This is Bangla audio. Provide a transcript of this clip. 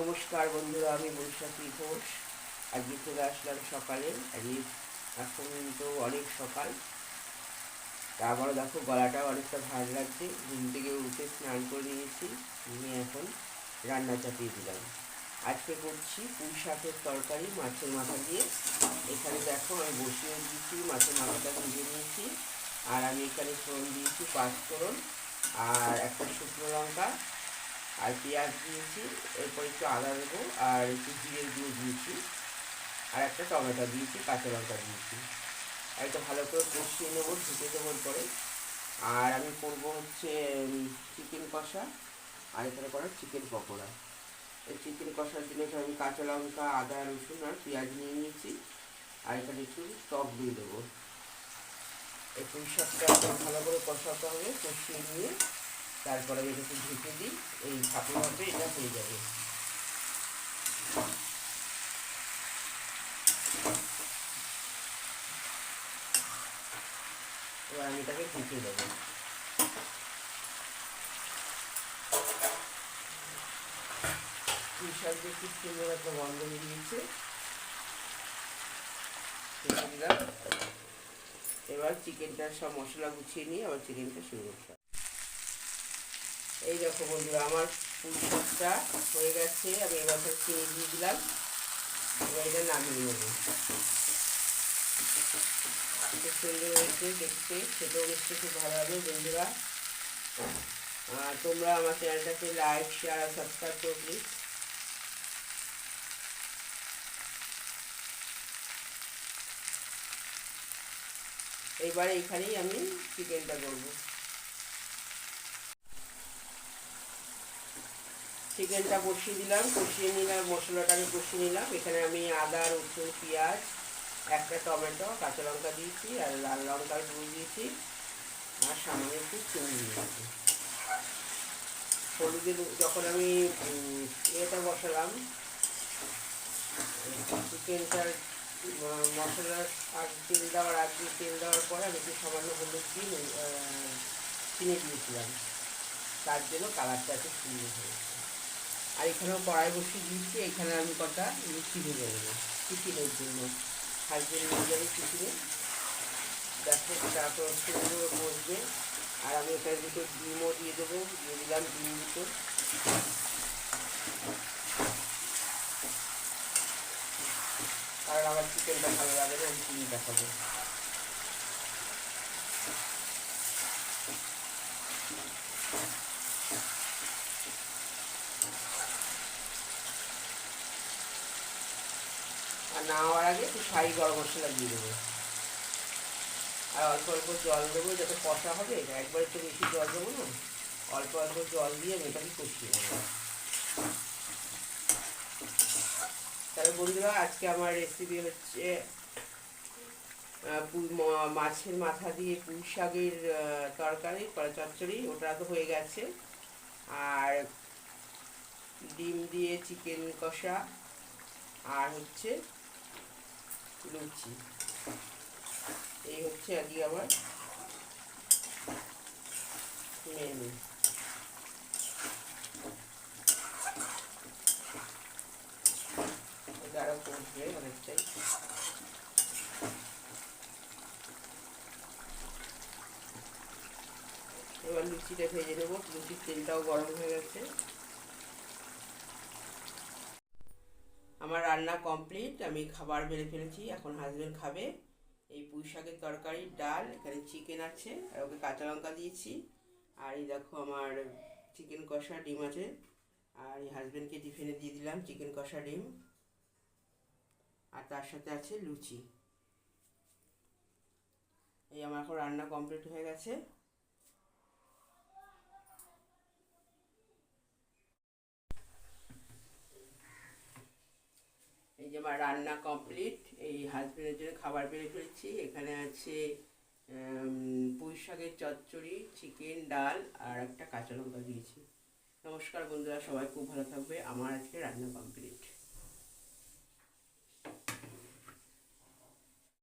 নমস্কার বন্ধুরা, আমি বৈশাখী ঘোষ। আজকে চলে আসলাম সকালে আজকে এখন তো অনেক সকাল। তারপরে দেখো, গলাটাও অনেকটা ভার লাগছে। ঘুম থেকে উঠে স্নান করে নিয়েছি, নিয়ে এখন রান্না চাপিয়ে দিলাম। আজকে করছি পুঁই শাকের তরকারি, মাছের মাথা দিয়ে। এখানে দেখো, আমি বসিয়ে দিয়েছি, মাছের মাথাটা ভিজে নিয়েছি। আর আমি এখানে ফোড়ন দিয়েছি পাঁচ ফোড়ন, আর একটা শুকনো লঙ্কা। আর পেঁয়াজ দিয়েছি, এরপর একটু আদা দেবো আর একটু জিরে গুঁড়ো দিয়েছি। আর একটা টমেটো দিয়েছি, কাঁচা লঙ্কা দিয়েছি। আর এটা ভালো করে কষিয়ে নেব, ঢুকে দেওয়ার পরে আর আমি করব হচ্ছে চিকেন কষা, আর এখানে করা চিকেন পকোড়া। এই চিকেন কষার জন্য এখানে আমি কাঁচা লঙ্কা, আদা, রসুন আর পেঁয়াজ নিয়ে নিয়েছি। আর এখানে একটু টক দিয়ে দেবো। এই পুঁই শাকটা ভালো করে কষাতে হবে, কষিয়ে নিয়ে। তারপরে এটাকে ঢেকে দিই, এই ভাপে ভাপে এটা হয়ে যাবে। এবার আমি এটাকে ঢেকে দেবো। সুন্দর একটা গন্ধ এবার চিকেনটার সব মশলা গুছিয়ে নিয়ে আবার চিকেনটা শুরু করতে। এই দেখো বন্ধুরা, আমার শাকটা হয়ে গেছে, আমি এবার চিনি দিয়ে দিলাম। এবার এটা নামিয়ে নেব। খুব সুন্দর হয়েছে, দেখতে, খেতেও দেখতে খুব ভালো লাগে বন্ধুরা। আর তোমরা আমার চ্যানেলটাকে লাইক শেয়ার সাবস্ক্রাইব করো প্লিজ এইবার এখানেই আমি চিকেনটা করব। চিকেনটা বসিয়ে দিলাম, কষিয়ে নিলাম, মশলাটা আমি কষিয়ে নিলাম। এখানে আমি আদা, রসুন, পেঁয়াজ, একটা টমেটো, কাঁচা লঙ্কা দিয়েছি আর লাল লঙ্কা গুঁড়ো দিয়েছি। আর সামান্য একটু চিনি দিয়েছি। হলুদের যখন আমি ইয়েটা বসালাম, চিকেনটার মশলার আগ তেল দেওয়ার আগে তেল দেওয়ার পরে আমি একটু সামান্য হলুদ দিয়ে চিনি দিয়েছিলাম। তার জন্য কালারটা একটু সুন্দর হয়েছে। আর এখানেও কড়াই বসিয়ে দিয়েছি, এখানে আমি কটা লুচি ভেজে নেব। টিফিনের জন্য হাজবেন্ড নিয়ে যাবে টিফিনে। দেখো তারপর বসবে। আর আমি এখানে দুটো ডিমও দিয়ে দেবো, দিয়ে দিলাম ডিম দুটো কারণ আমার চিকেনটা ভালো লাগে না, আমি চিনিটা খাব আর নামার আগে একটু শাহি গরম মশলা দিয়ে দেবো। আর অল্প অল্প জল দেবো, যাতে কষা হবে। একবার একটু বেশি জল দেবো না, অল্প অল্প জল দিয়ে আমি এটাকে কষিয়ে নেব। তাহলে বন্ধুরা, আজকে আমার রেসিপি হচ্ছে মাছের মাথা দিয়ে পুঁই শাকের তরকারি চচ্চড়ি, ওটা তো হয়ে গেছে। আর ডিম দিয়ে চিকেন কষা, আর হচ্ছে লুচি এই হচ্ছে আজকে আমার মেনু আরও কমবে অনেকটাই। এবার লুচিটা ভেজে নেব। লুচির তেলটাও গরম হয়ে গেছে। আমার রান্না কমপ্লিট আমি খাবার বেড়ে ফেলেছি, এখন হাজবেন্ড খাবে। এই পুঁই শাকের তরকারি, ডাল, এখানে চিকেন আছে, আর ওকে কাঁচা লঙ্কা দিয়েছি। আর এই দেখো আমার চিকেন কষা ডিম আছে, আর এই হাজবেন্ডকে টিফিনে দিয়ে দিলাম চিকেন কষা ডিম। আর তার সাথে আছে লুচি। এই আমার এখন রান্না কমপ্লিট হয়ে গেছে। যে আমার রান্না কমপ্লিট এই হাজব্যান্ডের জন্য খাবার বেড়ে ফেলেছি এখানে আছে পুঁই শাকের চচ্চড়ি চিকেন ডাল আর একটা কাঁচা লঙ্কা দিয়েছি। নমস্কার বন্ধুরা, সবাই খুব ভালো থাকবে। আমার আজকে রান্না কমপ্লিট